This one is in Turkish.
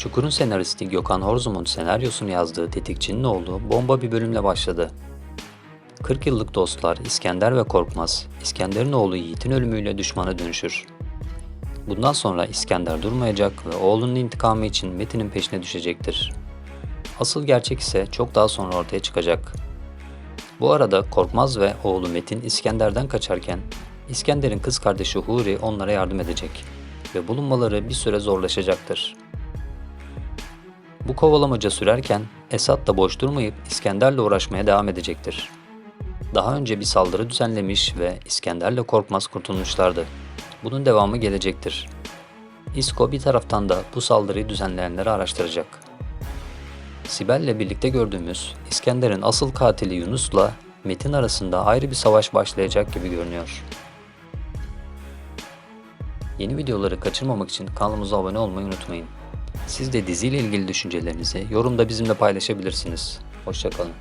Çukur'un senaristi Gökhan Horzum'un senaryosunu yazdığı Tetikçinin oğlu bomba bir bölümle başladı. 40 yıllık dostlar İskender ve Korkmaz, İskender'in oğlu Yiğit'in ölümüyle düşmana dönüşür. Bundan sonra İskender durmayacak ve oğlunun intikamı için Metin'in peşine düşecektir. Asıl gerçek ise çok daha sonra ortaya çıkacak. Bu arada Korkmaz ve oğlu Metin İskender'den kaçarken İskender'in kız kardeşi Huri onlara yardım edecek ve bulunmaları bir süre zorlaşacaktır. Bu kovalamaca sürerken Esat da boş durmayıp İskender'le uğraşmaya devam edecektir. Daha önce bir saldırı düzenlemiş ve İskender'le Korkmaz kurtulmuşlardı. Bunun devamı gelecektir. İsko bir taraftan da bu saldırıyı düzenleyenleri araştıracak. Sibel'le birlikte gördüğümüz İskender'in asıl katili Yunus'la Metin arasında ayrı bir savaş başlayacak gibi görünüyor. Yeni videoları kaçırmamak için kanalımıza abone olmayı unutmayın. Siz de diziyle ilgili düşüncelerinizi yorumda bizimle paylaşabilirsiniz. Hoşçakalın.